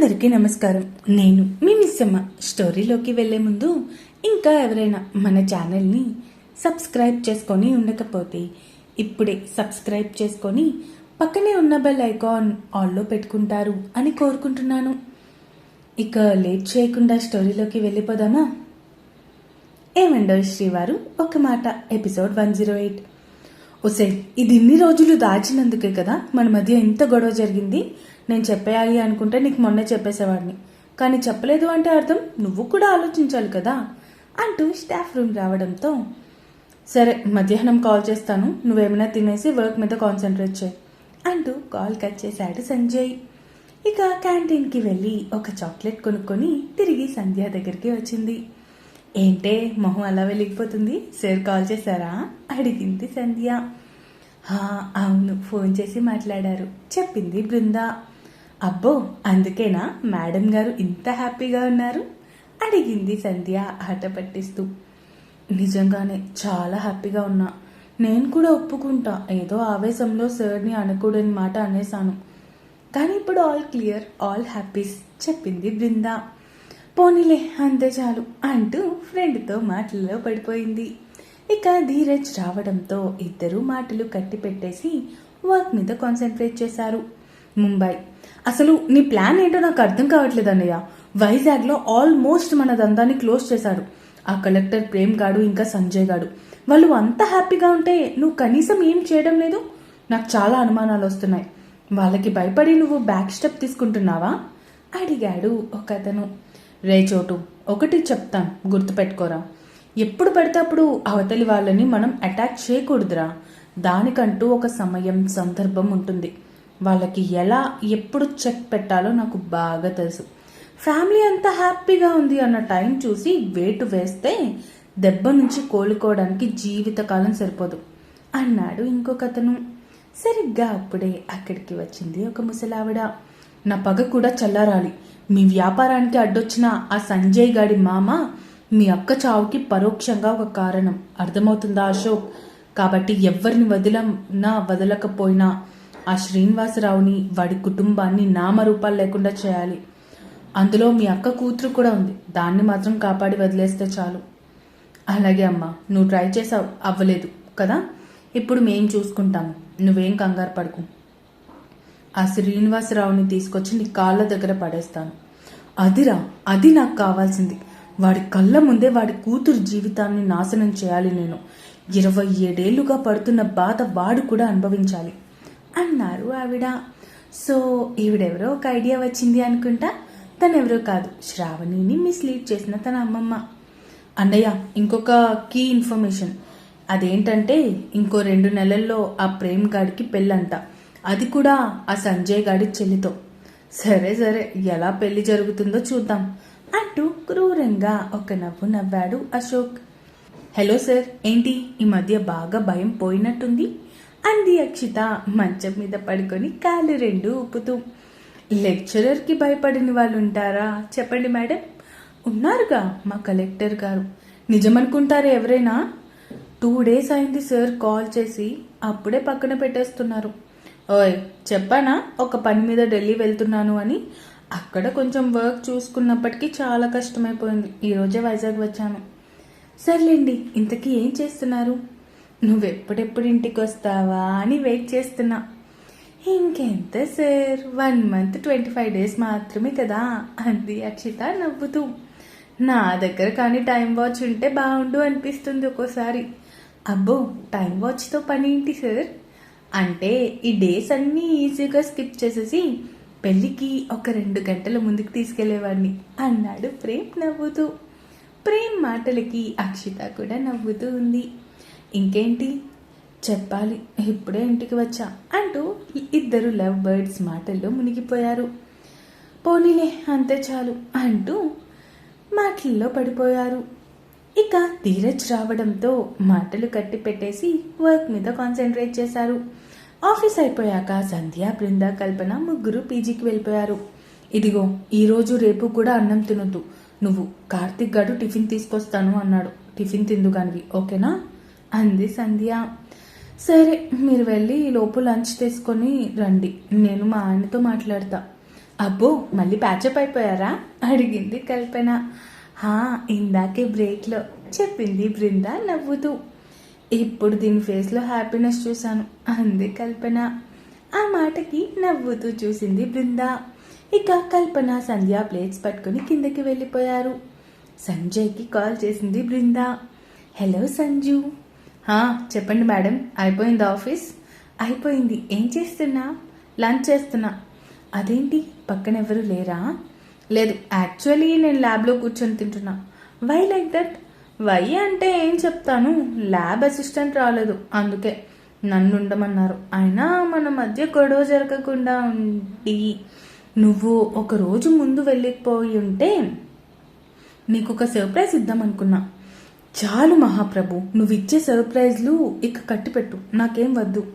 అందరికీ నమస్కారం. నేను మీ మిస్సమ్మ. స్టోరీలోకి వెళ్ళే ముందు ఇంకా ఎవరైనా మన ఛానల్ని సబ్స్క్రైబ్ చేసుకొని ఉండకపోతే ఇప్పుడే సబ్స్క్రైబ్ చేసుకొని పక్కనే ఉన్న బెల్ ఐకాన్ ఆల్లో పెట్టుకుంటారు అని కోరుకుంటున్నాను. ఇక లేట్ చేయకుండా స్టోరీలోకి వెళ్ళిపోదామా? ఏమండో శ్రీవారు ఒక మాట ఎపిసోడ్ వన్ జీరో ఎయిట్. ఒసే ఇది ఇన్ని రోజులు దాచినందుకే కదా మన మధ్య ఎంత గొడవ జరిగింది. నేను చెప్పేయాలి అనుకుంటే నీకు మొన్నే చెప్పేసేవాడిని. కానీ చెప్పలేదు అంటే అర్థం నువ్వు కూడా ఆలోచించాలి కదా అంటూ స్టాఫ్ రూమ్ రావడంతో సరే మధ్యాహ్నం కాల్ చేస్తాను నువ్వేమైనా తినేసి వర్క్ మీద కాన్సన్ట్రేట్ చేయి అంటూ కాల్ కట్ చేశాడు సంజయ్. ఇక క్యాంటీన్కి వెళ్ళి ఒక చాక్లెట్ కొనుక్కొని తిరిగి సంధ్య దగ్గరికి వచ్చింది. ఏంటే మొహం అలా వెళ్ళిపోతుంది సార్ కాల్ చేశారా? అడిగింది సంధ్య. అవును ఫోన్ చేసి మాట్లాడారు చెప్పింది బృందా. అబ్బో అందుకేనా? మేడం గారు ఇంత హ్యాపీగా ఉన్నారు? అడిగింది సంధ్య ఆట పట్టిస్తూ. నిజంగానే చాలా హ్యాపీగా ఉన్నా. నేను కూడా ఒప్పుకుంటా. ఏదో ఆవేశంలో సార్ని అనకూడని మాట అనేశాను. కానీ ఇప్పుడు ఆల్ క్లియర్ ఆల్ హ్యాపీస్ చెప్పింది బృంద. పోనీలే అంతే చాలు అంటూ ఫ్రెండ్తో మాటల్లో పడిపోయింది. ఇక ధీరజ్ రావడంతో ఇద్దరు మాటలు కట్టి పెట్టేసి వర్క్ మీద కాన్సన్ట్రేట్ చేశారు. ముంబై అసలు నీ ప్లాన్ ఏంటో నాకు అర్థం కావట్లేదు అన్నయ్య. వైజాగ్లో ఆల్మోస్ట్ మన దందాన్ని క్లోజ్ చేశాడు. ఆ కలెక్టర్ ప్రేమ్ గాడు ఇంకా సంజయ్ గాడు. వాళ్ళు అంత హ్యాపీగా ఉంటే నువ్వు కనీసం ఏం చేయడం లేదు? నాకు చాలా అనుమానాలు వస్తున్నాయి. వాళ్ళకి భయపడి నువ్వు బ్యాక్ స్టెప్ తీసుకుంటున్నావా? అడిగాడు ఒక అతను రే చోటు ఒకటి చెప్తాను గుర్తుపెట్టుకోరా. ఎప్పుడు పడితే అప్పుడు అవతలి వాళ్ళని మనం అటాక్ చేయకూడదురా. దానికంటూ ఒక సమయం సందర్భం ఉంటుంది. వాళ్ళకి ఎలా ఎప్పుడు చెక్ పెట్టాలో నాకు బాగా తెలుసు. ఫ్యామిలీ అంతా హ్యాపీగా ఉంది అన్న టైం చూసి వేటు వేస్తే దెబ్బ నుంచి కోలుకోవడానికి జీవితకాలం సరిపోదు అన్నాడు ఇంకొకతను. సరిగ్గా అప్పుడే అక్కడికి వచ్చింది ఒక ముసలావిడ. నా పగ కూడా చల్లారాలి. మీ వ్యాపారానికి అడ్డొచ్చిన ఆ సంజయ్ గాడి మామ మీ అక్క చావుకి పరోక్షంగా ఒక కారణం. అర్థమవుతుందా అశోక్? కాబట్టి ఎవరిని వదిలనా వదలకపోయినా ఆ శ్రీనివాసరావుని వాడి కుటుంబాన్ని నామరూపాలు లేకుండా చేయాలి. అందులో మీ అక్క కూతురు కూడా ఉంది. దాన్ని మాత్రం కాపాడి వదిలేస్తే చాలు. అలాగే అమ్మా నువ్వు ట్రై చేసావు అవ్వలేదు కదా? ఇప్పుడు మేం చూసుకుంటాము నువ్వేం కంగారు పడుకు. ఆ శ్రీనివాసరావుని తీసుకొచ్చి నీ కాళ్ళ దగ్గర పడేస్తాను. అదిరా అది నాకు కావాల్సింది. వాడి కళ్ళ ముందే వాడి కూతురు జీవితాన్ని నాశనం చేయాలి నేను. ఇరవై ఏడేళ్ళుగా పడుతున్న బాధ వాడు కూడా అనుభవించాలి. అన్నారు ఆవిడ. సో ఈవిడెవరో ఒక ఐడియా వచ్చింది అనుకుంటా? తనెవరో కాదు. శ్రావణిని మిస్లీడ్ చేసిన తన అమ్మమ్మ. అన్నయ్య ఇంకొక కీ ఇన్ఫర్మేషన్ అదేంటంటే ఇంకో రెండు నెలల్లో ఆ ప్రేమ్ గాడికి పెళ్ళంట. అది కూడా ఆ సంజయ్ గాడి చెల్లితో. సరే సరే ఎలా పెళ్ళి జరుగుతుందో చూద్దాం అంటూ క్రూరంగా ఒక నవ్వు నవ్వాడు అశోక్. హలో సార్ ఏంటి? ఈ మధ్య బాగా భయం పోయినట్టుంది? అంది అక్షిత మంచం మీద పడుకొని కాలు రెండు ఊపుతూ. లెక్చరర్కి భయపడిన వాళ్ళు ఉంటారా చెప్పండి మేడం. ఉన్నారుగా మా కలెక్టర్ గారు. నిజమనుకుంటారా ఎవరైనా? టూ డేస్ అయింది సార్ కాల్ చేసి అప్పుడే పక్కన పెట్టేస్తున్నారు. ఓయ్ చెప్పానా? ఒక పని మీద ఢిల్లీ వెళ్తున్నాను అని. అక్కడ కొంచెం వర్క్ చూసుకున్నప్పటికీ చాలా కష్టమైపోయింది. ఈరోజే వైజాగ్ వచ్చాను. సర్లేండి ఇంతకీ ఏం చేస్తున్నారు? నువ్వెప్పుడెప్పుడు ఇంటికి వస్తావా అని వెయిట్ చేస్తున్నా. ఇంకెంత sir? One month twenty five days మాత్రమే కదా అంది అక్షిత నవ్వుతూ. నా దగ్గర కానీ టైం వాచ్ ఉంటే బాగుండు అనిపిస్తుంది ఒక్కోసారి. అబ్బో టైం వాచ్తో పని ఏంటి సార్? అంటే ఈ డేస్ అన్నీ ఈజీగా స్కిప్ చేసేసి పెళ్ళికి ఒక రెండు గంటల ముందుకు తీసుకెళ్ళేవాడిని అన్నాడు ప్రేమ్ నవ్వుతూ. ప్రేమ్ మాటలకి అక్షిత కూడా నవ్వుతూ ఉంది. ఇంకేంటి? చెప్పాలి. ఇప్పుడే ఇంటికి వచ్చా అంటూ ఇద్దరు లవ్ బర్డ్స్ మాటల్లో మునిగిపోయారు. పోనీలే అంతే చాలు అంటూ మాటల్లో పడిపోయారు. ఇక ధీరజ్ రావడంతో మాటలు కట్టి పెట్టేసి వర్క్ మీద కాన్సన్ట్రేట్ చేశారు. ఆఫీస్ అయిపోయాక సంధ్య బృంద కల్పన ముగ్గురు పీజీకి వెళ్ళిపోయారు. ఇదిగో ఈరోజు రేపు కూడా అన్నం తినొద్దు. నువ్వు కార్తిక్ గడు టిఫిన్ తీసుకొస్తాను అన్నాడు. టిఫిన్ తిందుగానివి ఓకేనా? అంది సంధ్య. సరే మీరు వెళ్ళి లోపు లంచ్ తీసుకొని రండి. నేను మా ఆయనతో మాట్లాడతా. అబ్బో మళ్ళీ ప్యాచప్ అయిపోయారా? అడిగింది కల్పన. హా ఇందాకే బ్రేక్లో చెప్పింది బృంద నవ్వుతూ. ఇప్పుడు దీని ఫేస్లో హ్యాపీనెస్ చూశాను అంది కల్పన. ఆ మాటకి నవ్వుతూ చూసింది బృంద. ఇక కల్పన సంధ్య ప్లేట్స్ పట్టుకుని కిందకి వెళ్ళిపోయారు. సంజయ్కి కాల్ చేసింది బృంద. హలో సంజు. చెప్పండి మేడం. అయిపోయింది ఆఫీస్? అయిపోయింది. ఏం చేస్తున్నా? లంచ్ చేస్తున్నా. అదేంటి? పక్కన ఎవరు లేరా? లేదు యాక్చువల్లీ నేను ల్యాబ్లో కూర్చొని తింటున్నా. Why like that? వై అంటే ఏం చెప్తాను? ల్యాబ్ అసిస్టెంట్ రాలేదు. అందుకే నన్ను ఉండమన్నారు. అయినా మన మధ్య గొడవ జరగకుండా ఉండి నువ్వు ఒక రోజు ముందు వెళ్ళిపోయి ఉంటే నీకు ఒక సర్ప్రైజ్ ఇద్దామనుకున్నా. చాలు మహాప్రభు నువ్విచ్చే సర్ప్రైజ్లు ఇక కట్టిపెట్టు నాకేం వద్దు.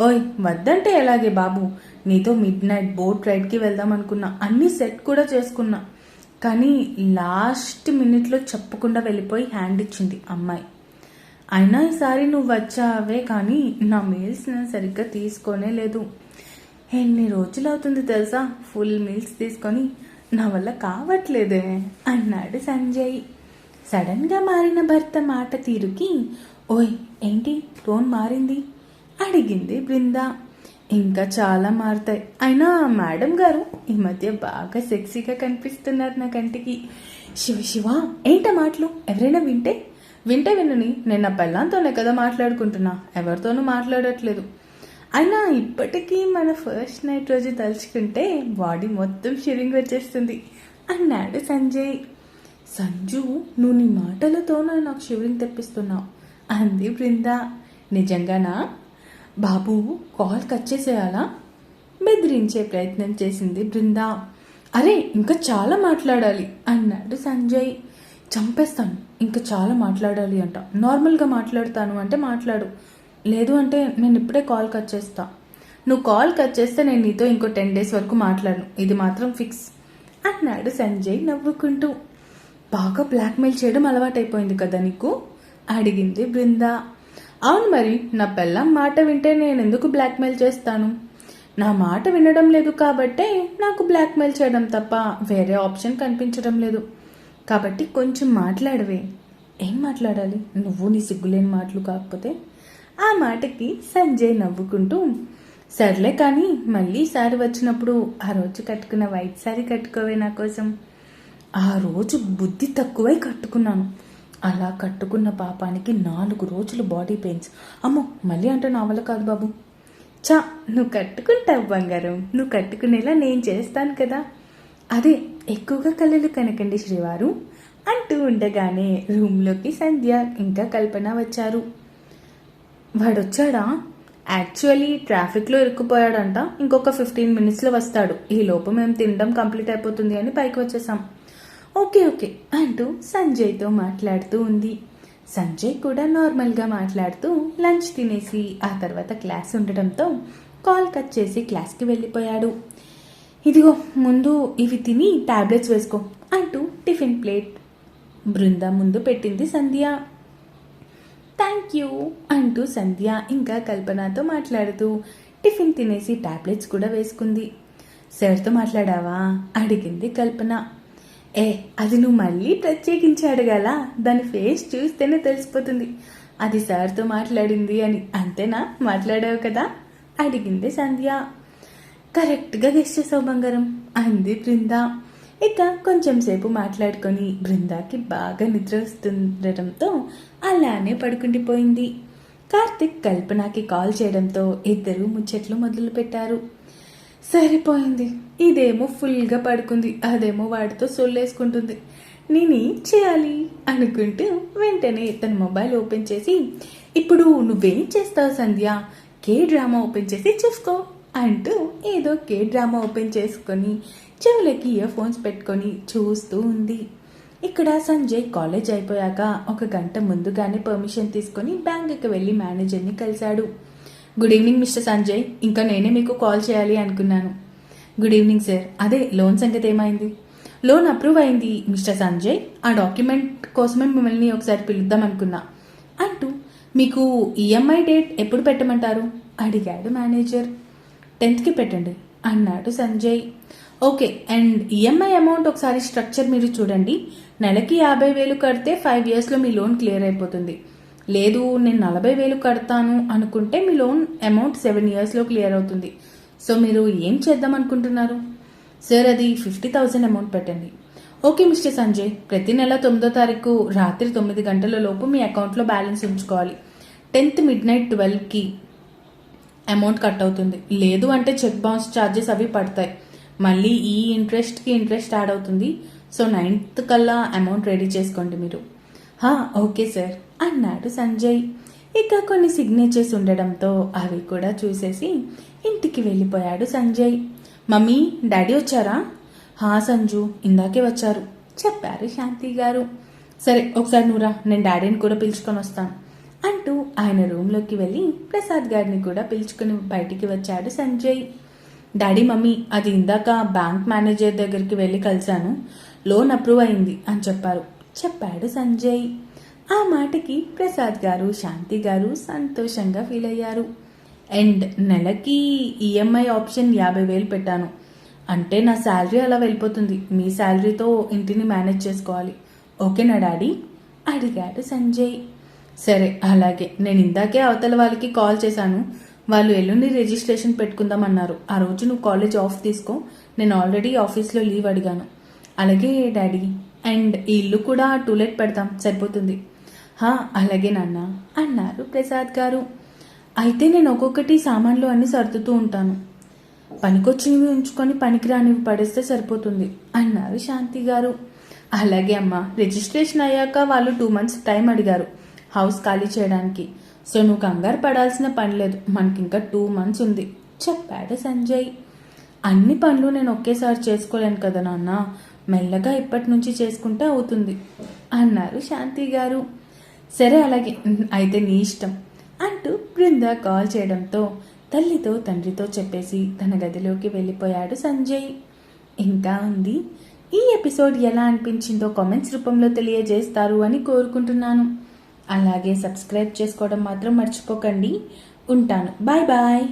ఓయ్ వద్దంటే ఎలాగే బాబు? నీతో మిడ్ నైట్ బోట్ రైడ్కి వెళ్దాం అనుకున్నా అన్ని సెట్ కూడా చేసుకున్నా. కానీ లాస్ట్ మినిట్లో చెప్పకుండా వెళ్ళిపోయి హ్యాండ్ ఇచ్చింది అమ్మాయి. అయినా ఈసారి నువ్వు వచ్చావే కానీ నా మీల్స్ నేను సరిగ్గా తీసుకోనే లేదు. ఎన్ని రోజులు అవుతుంది తెలుసా? ఫుల్ మీల్స్ తీసుకొని నా వల్ల కావట్లేదే అన్నాడు సంజయ్. సడన్గా మారిన భర్త మాట తీరుకి ఓయ్ ఏంటి? టోన్ మారింది? అడిగింది బృంద. ఇంకా చాలా మారుతాయి. అయినా మేడం గారు ఈ మధ్య బాగా సెక్సీగా కనిపిస్తున్నారు నా కంటికి. శివ శివ ఏంట మాటలు? ఎవరైనా వింటే? వింటే వినని నేను నా పెళ్ళాంతోనే కదా మాట్లాడుకుంటున్నా. ఎవరితోనూ మాట్లాడట్లేదు. అయినా ఇప్పటికీ మన ఫస్ట్ నైట్ రోజు తలుచుకుంటే బాడీ మొత్తం షిరింగ్ వచ్చేస్తుంది అన్నాడు సంజయ్. సంజు నువ్వు నీ మాటలతోనే నాకు షివరింగ్ తెప్పిస్తున్నావు. అంది బృంద. నిజంగానా? బాబు కాల్ కట్ చేసేయాలా? బెదిరించే ప్రయత్నం చేసింది బృంద. అరే ఇంకా చాలా మాట్లాడాలి అన్నాడు సంజయ్. చంపేస్తాను ఇంకా చాలా మాట్లాడాలి అంట. నార్మల్గా మాట్లాడతాను అంటే మాట్లాడు. లేదు అంటే నేను ఇప్పుడే కాల్ కట్ చేస్తా. నువ్వు కాల్ కట్ చేస్తే నేను నీతో ఇంకో టెన్ డేస్ వరకు మాట్లాడను. ఇది మాత్రం ఫిక్స్ అన్నాడు సంజయ్ నవ్వుకుంటూ. బాగా బ్లాక్మెయిల్ చేయడం అలవాటైపోయింది కదా నీకు? అడిగింది బృంద. అవును మరి నా పెళ్ళం మాట వింటే నేను ఎందుకు బ్లాక్మెయిల్ చేస్తాను? నా మాట వినడం లేదు కాబట్టే నాకు బ్లాక్మెయిల్ చేయడం తప్ప వేరే ఆప్షన్ కనిపించడం లేదు. కాబట్టి కొంచెం మాట్లాడవే. ఏం మాట్లాడాలి? నువ్వు నీ సిగ్గులేని మాటలు కాకపోతే? ఆ మాటకి సంజయ్ నవ్వుకుంటూ సర్లే కానీ మళ్ళీ సారి వచ్చినప్పుడు ఆ రోజు కట్టుకున్న వైట్ సారీ కట్టుకోవే నా కోసం. ఆ రోజు బుద్ధి తక్కువై కట్టుకున్నాను. అలా కట్టుకున్న పాపానికి నాలుగు రోజులు బాడీ పెయిన్స్ అమ్మో మళ్ళీ అంటే నా వల్ల కాదు బాబు. చా నువ్వు కట్టుకుంటావు బంగారం. నువ్వు కట్టుకునేలా నేను చేస్తాను కదా. అదే ఎక్కువగా కళలు కనకండి శ్రీవారు అంటూ ఉండగానే రూమ్లోకి సంధ్య ఇంకా కల్పన వచ్చారు. వాడొచ్చాడా? యాక్చువల్లీ ట్రాఫిక్లో ఇరుక్కుపోయాడంట. ఇంకొక ఫిఫ్టీన్ మినిట్స్లో వస్తాడు. ఈ లోపు మేము తినడం కంప్లీట్ అయిపోతుంది అని పైకి వచ్చేసాం. ఓకే ఓకే అంటూ సంజయ్తో మాట్లాడుతూ ఉంది. సంజయ్ కూడా నార్మల్గా మాట్లాడుతూ లంచ్ తినేసి ఆ తర్వాత క్లాస్ ఉండటంతో కాల్ కట్ చేసి క్లాస్కి వెళ్ళిపోయాడు. ఇదిగో ముందు ఇవి తిని టాబ్లెట్స్ వేసుకో అంటూ టిఫిన్ ప్లేట్ బృంద ముందు పెట్టింది సంధ్య. థ్యాంక్ యూ అంటూ సంధ్య ఇంకా కల్పనతో మాట్లాడుతూ టిఫిన్ తినేసి టాబ్లెట్స్ కూడా వేసుకుంది. సార్తో మాట్లాడావా? అడిగింది కల్పన. ఏ అది నువ్వు మళ్ళీ ప్రత్యేకించి అడగాల దాని ఫేస్ చూస్తేనే తెలిసిపోతుంది. అది సార్తో మాట్లాడింది అని. అంతేనా? మాట్లాడావు కదా? అడిగింది సంధ్య. కరెక్ట్గా గెస్ట్ చేసావు బంగారం అంది బృంద. ఇక కొంచెం సేపు మాట్లాడుకొని బృందాకి బాగా నిద్ర వస్తుండటంతో అలానే పడుకుండిపోయింది. కార్తిక్ కల్పనకి కాల్ చేయడంతో ఇద్దరు ముచ్చట్లు మొదలుపెట్టారు. సరిపోయింది. ఇదేమో ఫుల్గా పడుకుంది. అదేమో వాడితో సొల్లేసుకుంటుంది. నేనేం చేయాలి? అనుకుంటూ వెంటనే తన మొబైల్ ఓపెన్ చేసి ఇప్పుడు నువ్వేం చేస్తావు సంధ్య? కే డ్రామా ఓపెన్ చేసి చూసుకో అంటూ ఏదో కే డ్రామా ఓపెన్ చేసుకొని చెవులకి ఇయర్ ఫోన్స్ పెట్టుకొని చూస్తూ ఉంది. ఇక్కడ సంజయ్ కాలేజ్ అయిపోయాక ఒక గంట ముందుగానే పర్మిషన్ తీసుకొని బ్యాంకుకి వెళ్ళి మేనేజర్ని కలిశాడు. గుడ్ ఈవినింగ్ మిస్టర్ సంజయ్ ఇంకా నేనే మీకు కాల్ చేయాలి అనుకున్నాను. గుడ్ ఈవినింగ్ సార్ అదే లోన్ సంగతి ఏమైంది? లోన్ అప్రూవ్ అయింది మిస్టర్ సంజయ్ ఆ డాక్యుమెంట్ కోసమే మిమ్మల్ని ఒకసారి పిలుద్దాం అనుకున్నా. అంటూ మీకు ఈఎంఐ డేట్ ఎప్పుడు పెట్టమంటారు? అడిగాడు మేనేజర్ టెన్త్కి పెట్టండి అన్నాడు Sanjay okay and EMI amount ఒకసారి స్ట్రక్చర్ మీరు చూడండి. నెలకి యాభై వేలు కడితే ఫైవ్ ఇయర్స్లో మీ లోన్ క్లియర్ అయిపోతుంది. లేదు నేను నలభై వేలు కడతాను అనుకుంటే మీ లోన్ అమౌంట్ సెవెన్ ఇయర్స్లో క్లియర్ అవుతుంది. సో మీరు ఏం చేద్దాం అనుకుంటున్నారు? సార్ అది ఫిఫ్టీ థౌజండ్ అమౌంట్ పెట్టండి. ఓకే మిస్టర్ సంజయ్ ప్రతి నెల తొమ్మిదో తారీఖు రాత్రి తొమ్మిది గంటల లోపు మీ అకౌంట్లో బ్యాలెన్స్ ఉంచుకోవాలి. టెన్త్ మిడ్ నైట్ ట్వెల్వ్కి అమౌంట్ కట్ అవుతుంది. లేదు అంటే చెక్ బౌన్స్ ఛార్జెస్ అవి పడతాయి. మళ్ళీ ఈ ఇంట్రెస్ట్కి ఇంట్రెస్ట్ యాడ్ అవుతుంది. సో నైన్త్ కల్లా అమౌంట్ రెడీ చేసుకోండి మీరు. ఓకే సార్ అన్నాడు సంజయ్. ఇక కొన్ని సిగ్నేచర్స్ ఉండడంతో అవి కూడా చూసేసి ఇంటికి వెళ్ళిపోయాడు సంజయ్. మమ్మీ డాడీ వచ్చారా? హా సంజు ఇందాకే వచ్చారు చెప్పారు శాంతి గారు. సరే ఒకసారి నువ్వురా నేను డాడీని కూడా పిలుచుకొని వస్తాను అంటూ ఆయన రూమ్లోకి వెళ్ళి ప్రసాద్ గారిని కూడా పిలుచుకుని బయటికి వచ్చాడు సంజయ్. డాడీ మమ్మీ అది ఇందాక బ్యాంక్ మేనేజర్ దగ్గరికి వెళ్ళి కలిశాను. లోన్ అప్రూవ్ అయింది అని చెప్పారు చెప్పాడు సంజయ్. ఆ మాటకి ప్రసాద్ గారు శాంతి గారు సంతోషంగా ఫీల్ అయ్యారు. అండ్ నెలకి ఈఎంఐ ఆప్షన్ యాభై వేలు పెట్టాను. అంటే నా శాలరీ అలా వెళ్ళిపోతుంది. మీ శాలరీతో ఇంటిని మేనేజ్ చేసుకోవాలి. ఓకేనా డాడీ? అడిగాడు సంజయ్. సరే అలాగే. నేను ఇందాకే అవతల వాళ్ళకి కాల్ చేశాను. వాళ్ళు ఎల్లుండి రిజిస్ట్రేషన్ పెట్టుకుందామన్నారు ఆ రోజు నువ్వు కాలేజ్ ఆఫ్ తీసుకో. నేను ఆల్రెడీ ఆఫీస్లో లీవ్ అడిగాను. అలాగే డాడీ. అండ్ ఈ ఇల్లు కూడా టూలెట్ పెడతాం. సరిపోతుంది. అలాగే నాన్న అన్నారు ప్రసాద్ గారు. అయితే నేను ఒక్కొక్కటి సామాన్లు అన్నీ సర్దుతూ ఉంటాను. పనికొచ్చినవి ఉంచుకొని పనికిరానివి పడేస్తే సరిపోతుంది అన్నారు శాంతి గారు. అలాగే అమ్మా రిజిస్ట్రేషన్ అయ్యాక వాళ్ళు టూ మంత్స్ టైం అడిగారు హౌస్ ఖాళీ చేయడానికి. సో నువ్వు కంగారు పడాల్సిన పని లేదు మనకి ఇంకా టూ మంత్స్ ఉంది చెప్పాడు సంజయ్. అన్ని పనులు నేను ఒకేసారి చేసుకోలేను కదా నాన్న మెల్లగా ఇప్పటి నుంచి చేసుకుంటే అవుతుంది అన్నారు శాంతి గారు. సరే అలాగే అయితే నీ ఇష్టం అంటూ బృంద కాల్ చేయడంతో తల్లితో తండ్రితో చెప్పేసి తన గదిలోకి వెళ్ళిపోయాడు సంజయ్. ఇంకా ఉంది. ఈ ఎపిసోడ్ ఎలా అనిపించిందో కామెంట్స్ రూపంలో తెలియజేస్తారు అని కోరుకుంటున్నాను. అలాగే సబ్స్క్రైబ్ చేసుకోవడం మాత్రం మర్చిపోకండి. ఉంటాను. Bye bye.